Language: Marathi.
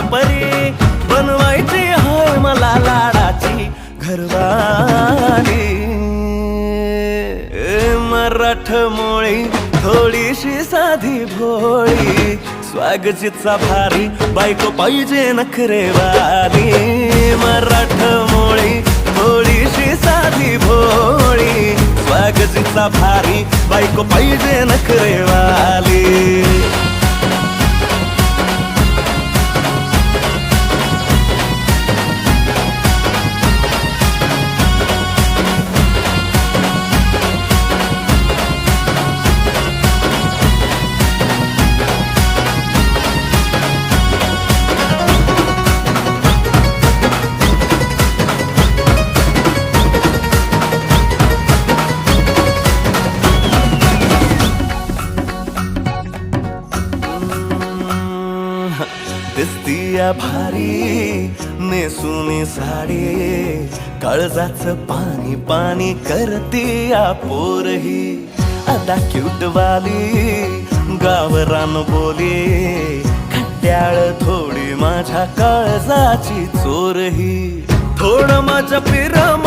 परी. बनवायची हाय मला लाडाची घरवाणी मराठमोळी थोडीशी साधी भोळी. स्वागतीचा भारी बायको पाहिजे नखरेवाली. मराठमोळी थोडीशी साधी भोळी. स्वागतीचा भारी बायको पाहिजे नखरेवाली. दिसतीया भारी नेसुनी साडी काळजाच पाणी पाणी करतीया पोरही. आता क्यूट वाली गावरान बोली खट्याळ थोडी माझ्या काळजाची चोरही. थोडं माझ्या पिरम